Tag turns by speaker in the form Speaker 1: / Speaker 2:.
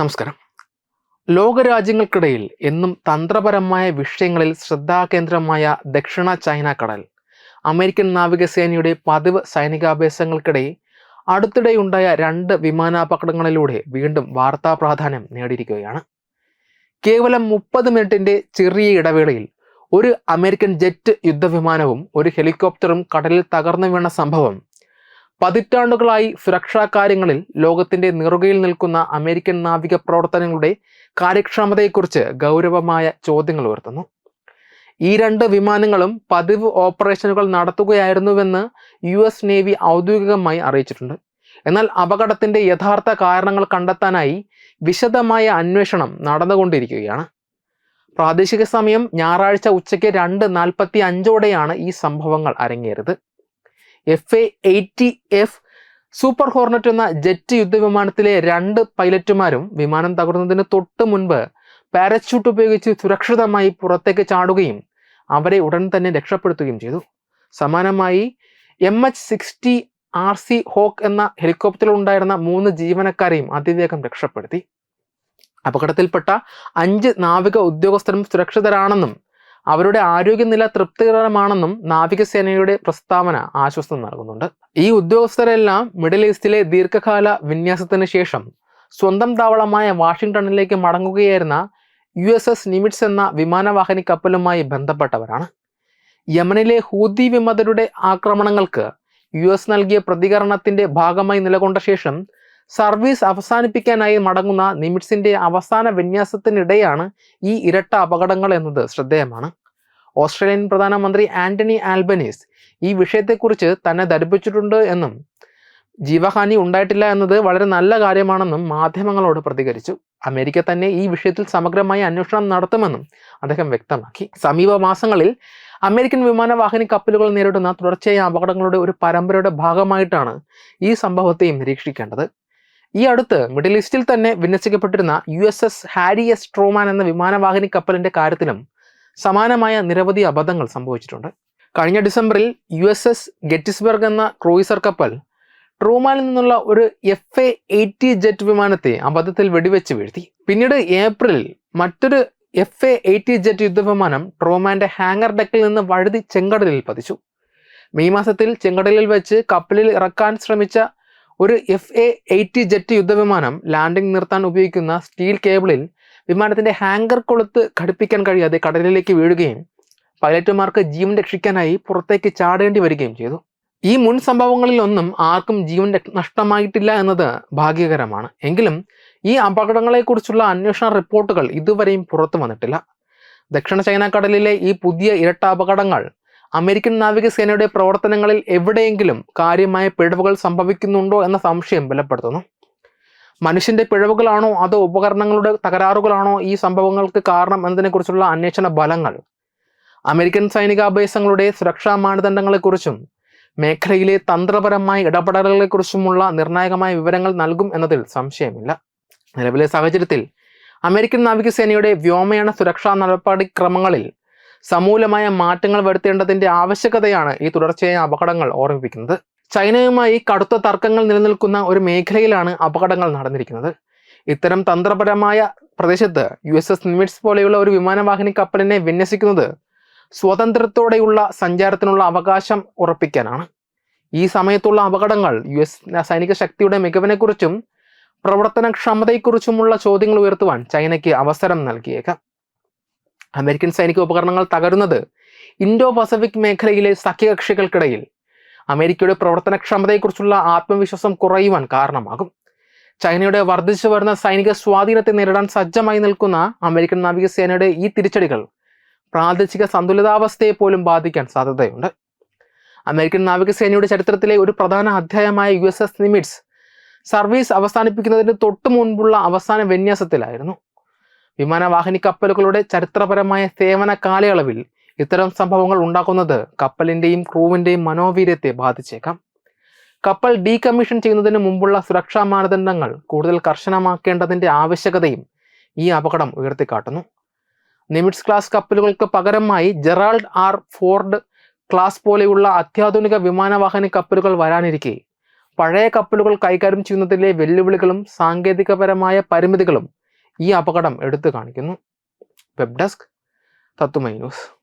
Speaker 1: നമസ്കാരം. ലോകരാജ്യങ്ങൾക്കിടയിൽ എന്നും തന്ത്രപരമായ വിഷയങ്ങളിൽ ശ്രദ്ധാകേന്ദ്രമായ ദക്ഷിണ ചൈന കടൽ അമേരിക്കൻ നാവികസേനയുടെ പതിവ് സൈനികാഭ്യാസങ്ങൾക്കിടെ അടുത്തിടെയുണ്ടായ രണ്ട് വിമാനാപകടങ്ങളിലൂടെ വീണ്ടും വാർത്താ പ്രാധാന്യം നേടിയിരിക്കുകയാണ്. കേവലം മുപ്പത് മിനിറ്റിന്റെ ചെറിയ ഇടവേളയിൽ ഒരു അമേരിക്കൻ ജെറ്റ് യുദ്ധവിമാനവും ഒരു ഹെലികോപ്റ്ററും കടലിൽ തകർന്നു വീണ സംഭവം പതിറ്റാണ്ടുകളായി സുരക്ഷാ കാര്യങ്ങളിൽ ലോകത്തിന്റെ നിറുകയിൽ നിൽക്കുന്ന അമേരിക്കൻ നാവിക പ്രവർത്തനങ്ങളുടെ കാര്യക്ഷമതയെക്കുറിച്ച് ഗൗരവമായ ചോദ്യങ്ങൾ ഉയർത്തുന്നു. ഈ രണ്ട് വിമാനങ്ങളും പതിവ് ഓപ്പറേഷനുകൾ നടത്തുകയായിരുന്നുവെന്ന് യു എസ് നേവി ഔദ്യോഗികമായി അറിയിച്ചിട്ടുണ്ട്. എന്നാൽ അപകടത്തിന്റെ യഥാർത്ഥ കാരണങ്ങൾ കണ്ടെത്താനായി വിശദമായ അന്വേഷണം നടന്നുകൊണ്ടിരിക്കുകയാണ്. പ്രാദേശിക സമയം ഞായറാഴ്ച ഉച്ചയ്ക്ക് രണ്ട് നാൽപ്പത്തി അഞ്ചോടെയാണ് ഈ സംഭവങ്ങൾ അരങ്ങേറിയത്. F A eighty F super hornet എന്ന ജെറ്റ് യുദ്ധവിമാനത്തിലെ രണ്ട് പൈലറ്റുമാരും വിമാനം തകർന്നതിന് തൊട്ട് മുൻപ് പാരച്യൂട്ട് ഉപയോഗിച്ച് സുരക്ഷിതമായി പുറത്തേക്ക് ചാടുകയും അവരെ ഉടൻ തന്നെ രക്ഷപ്പെടുത്തുകയും ചെയ്തു. സമാനമായി M H sixty R Seahawk എന്ന ഹെലികോപ്റ്ററിൽ ഉണ്ടായിരുന്ന മൂന്ന് ജീവനക്കാരെയും അതിവേഗം രക്ഷപ്പെടുത്തി. അപകടത്തിൽപ്പെട്ട അഞ്ച് നാവിക ഉദ്യോഗസ്ഥരും സുരക്ഷിതരാണെന്നും അവരുടെ ആരോഗ്യനില തൃപ്തികരമാണെന്നും നാവികസേനയുടെ പ്രസ്താവന ആശ്വാസം നൽകുന്നുണ്ട്. ഈ ഉദ്യോഗസ്ഥരെല്ലാം മിഡിൽ ഈസ്റ്റിലെ ദീർഘകാല വിന്യാസത്തിന് ശേഷം സ്വന്തം താവളമായ വാഷിംഗ്ടണിലേക്ക് മടങ്ങുകയായിരുന്ന യു എസ് എസ് നിമിറ്റ്സ് എന്ന വിമാനവാഹിനി കപ്പലുമായി ബന്ധപ്പെട്ടവരാണ്. യമനിലെ ഹൂതി വിമതരുടെ ആക്രമണങ്ങൾക്ക് യു എസ് നൽകിയ പ്രതികരണത്തിന്റെ ഭാഗമായി നിലകൊണ്ട ശേഷം സർവീസ് അവസാനിപ്പിക്കാനായി മടങ്ങുന്ന നിമിറ്റ്സിന്റെ അവസാന വിന്യാസത്തിനിടെയാണ് ഈ ഇരട്ട അപകടങ്ങൾ എന്നത് ശ്രദ്ധേയമാണ്. ഓസ്ട്രേലിയൻ പ്രധാനമന്ത്രി ആന്റണി ആൽബനീസ് ഈ വിഷയത്തെക്കുറിച്ച് തന്നെ ധരിപ്പിച്ചിട്ടുണ്ട് എന്നും ജീവഹാനി ഉണ്ടായിട്ടില്ല എന്നത് വളരെ നല്ല കാര്യമാണെന്നും മാധ്യമങ്ങളോട് പ്രതികരിച്ചു. അമേരിക്ക തന്നെ ഈ വിഷയത്തിൽ സമഗ്രമായ അന്വേഷണം നടത്തുമെന്നും അദ്ദേഹം വ്യക്തമാക്കി. സമീപ മാസങ്ങളിൽ അമേരിക്കൻ വിമാനവാഹിനി കപ്പലുകൾ നേരിടുന്ന തുടർച്ചയായ അപകടങ്ങളുടെ ഒരു പരമ്പരയുടെ ഭാഗമായിട്ടാണ് ഈ സംഭവത്തെയും നിരീക്ഷിക്കേണ്ടത്. ഈ അടുത്ത് മിഡിൽ ഈസ്റ്റിൽ തന്നെ വിന്യസിക്കപ്പെട്ടിരുന്ന U S S Harry S Truman എന്ന വിമാനവാഹിനി കപ്പലിന്റെ കാര്യത്തിലും സമാനമായ നിരവധി അബദ്ധങ്ങൾ സംഭവിച്ചിട്ടുണ്ട്. കഴിഞ്ഞ ഡിസംബറിൽ യു എസ് എസ് ഗെറ്റിസ്ബർഗ് എന്ന ക്രൂയിസർ കപ്പൽ ട്രൂമാനിൽ നിന്നുള്ള ഒരു എഫ് എ എയ്റ്റി ജെറ്റ് വിമാനത്തെ അബദ്ധത്തിൽ വെടിവെച്ച് വീഴ്ത്തി. പിന്നീട് ഏപ്രിലിൽ മറ്റൊരു എഫ് എ എയ്റ്റി ജെറ്റ് യുദ്ധവിമാനം ട്രോമാന്റെ ഹാങ്ങർ ഡെക്കിൽ നിന്ന് വഴുതി ചെങ്കടലിൽ പതിച്ചു. മെയ് മാസത്തിൽ ചെങ്കടലിൽ വെച്ച് കപ്പലിൽ ഇറക്കാൻ ശ്രമിച്ച ഒരു എഫ് എ എയ്റ്റി ജെറ്റ് യുദ്ധവിമാനം ലാൻഡിംഗ് നിർത്താൻ ഉപയോഗിക്കുന്ന സ്റ്റീൽ കേബിളിൽ വിമാനത്തിന്റെ ഹാങ്കർ കൊളുത്ത് ഘടിപ്പിക്കാൻ കഴിയാതെ കടലിലേക്ക് വീഴുകയും പൈലറ്റുമാർക്ക് ജീവൻ രക്ഷിക്കാനായി പുറത്തേക്ക് ചാടേണ്ടി വരികയും ചെയ്തു. ഈ മുൻ സംഭവങ്ങളിൽ ഒന്നും ആർക്കും ജീവൻ നഷ്ടമായിട്ടില്ല എന്നത് ഭാഗ്യകരമാണ്. എങ്കിലും ഈ അപകടങ്ങളെക്കുറിച്ചുള്ള അന്വേഷണ റിപ്പോർട്ടുകൾ ഇതുവരെയും പുറത്തു വന്നിട്ടില്ല. ദക്ഷിണ ചൈന കടലിലെ ഈ പുതിയ ഇരട്ട അപകടങ്ങൾ അമേരിക്കൻ നാവികസേനയുടെ പ്രവർത്തനങ്ങളിൽ എവിടെയെങ്കിലും കാര്യമായ പിഴവുകൾ സംഭവിക്കുന്നുണ്ടോ എന്ന സംശയം ബലപ്പെടുത്തുന്നു. മനുഷ്യന്റെ പിഴവുകളാണോ അതോ ഉപകരണങ്ങളുടെ തകരാറുകളാണോ ഈ സംഭവങ്ങൾക്ക് കാരണം എന്നതിനെക്കുറിച്ചുള്ള അന്വേഷണ ഫലങ്ങൾ. അമേരിക്കൻ സൈനികാഭ്യാസങ്ങളുടെ സുരക്ഷാ മാനദണ്ഡങ്ങളെക്കുറിച്ചും മേഖലയിലെ തന്ത്രപരമായ ഇടപെടലുകളെക്കുറിച്ചുമുള്ള നിർണായകമായ വിവരങ്ങൾ നൽകും എന്നതിൽ സംശയമില്ല. നിലവിലെ സാഹചര്യത്തിൽ അമേരിക്കൻ നാവികസേനയുടെ വ്യോമയാന സുരക്ഷാ നടപടിക്രമങ്ങളിൽ സമൂലമായ മാറ്റങ്ങൾ വരുത്തേണ്ടതിന്റെ ആവശ്യകതയാണ് ഈ തുടർച്ചയായ അപകടങ്ങൾ ഓർമ്മിപ്പിക്കുന്നത്. ചൈനയുമായി കടുത്ത തർക്കങ്ങൾ നിലനിൽക്കുന്ന ഒരു മേഖലയിലാണ് അപകടങ്ങൾ നടന്നിരിക്കുന്നത്. ഇത്തരം തന്ത്രപരമായ പ്രദേശത്ത് യു എസ് എസ് നിമിറ്റ്സ് പോലെയുള്ള ഒരു വിമാനവാഹിനി കപ്പലിനെ വിന്യസിക്കുന്നത് സ്വതന്ത്രത്തോടെയുള്ള സഞ്ചാരത്തിനുള്ള അവകാശം ഉറപ്പിക്കാനാണ്. ഈ സമയത്തുള്ള അപകടങ്ങൾ യു എസ് സൈനിക ശക്തിയുടെ മികവിനെക്കുറിച്ചും പ്രവർത്തനക്ഷമതയെക്കുറിച്ചുമുള്ള ചോദ്യങ്ങൾ ഉയർത്തുവാൻ ചൈനയ്ക്ക് അവസരം നൽകിയേക്കാം. അമേരിക്കൻ സൈനിക ഉപകരണങ്ങൾ തകരുന്നത് ഇൻഡോ പസഫിക് മേഖലയിലെ സഖ്യകക്ഷികൾക്കിടയിൽ. അമേരിക്കയുടെ പ്രവർത്തനക്ഷമതയെക്കുറിച്ചുള്ള ആത്മവിശ്വാസം കുറയുവാൻ കാരണമാകും. ചൈനയുടെ വർദ്ധിച്ചു വരുന്ന സൈനിക സ്വാധീനത്തെ നേരിടാൻ സജ്ജമായി നിൽക്കുന്ന അമേരിക്കൻ നാവികസേനയുടെ ഈ തിരിച്ചടികൾ പ്രാദേശിക സന്തുലിതാവസ്ഥയെ പോലും ബാധിക്കാൻ സാധ്യതയുണ്ട്. അമേരിക്കൻ നാവികസേനയുടെ ചരിത്രത്തിലെ ഒരു പ്രധാന അധ്യായമായ U S S Nimitz service അവസാനിപ്പിക്കുന്നതിന് തൊട്ടു മുൻപുള്ള അവസാന വിന്യാസത്തിലായിരുന്നു. വിമാനവാഹിനി കപ്പലുകളുടെ ചരിത്രപരമായ സേവന കാലയളവിൽ ഇത്തരം സംഭവങ്ങൾ ഉണ്ടാക്കുന്നത് കപ്പലിന്റെയും ക്രൂവിന്റെയും മനോവീര്യത്തെ ബാധിച്ചേക്കാം. കപ്പൽ ഡീകമ്മീഷൻ ചെയ്യുന്നതിന് മുമ്പുള്ള സുരക്ഷാ മാനദണ്ഡങ്ങൾ കൂടുതൽ കർശനമാക്കേണ്ടതിന്റെ ആവശ്യകതയും ഈ അപകടം ഉയർത്തിക്കാട്ടുന്നു. നിമിറ്റ്സ് ക്ലാസ് കപ്പലുകൾക്ക് പകരമായി ജെറാൾഡ് ആർ ഫോർഡ് ക്ലാസ് പോലെയുള്ള അത്യാധുനിക വിമാനവാഹിനി കപ്പലുകൾ വരാനിരിക്കെ. പഴയ കപ്പലുകൾ കൈകാര്യം ചെയ്യുന്നതിലെ വെല്ലുവിളികളും സാങ്കേതികപരമായ പരിമിതികളും ഈ അപകടം എടുത്തു കാണിക്കുന്നു. വെബ് ഡെസ്ക് തത്തുമൈ ന്യൂസ്.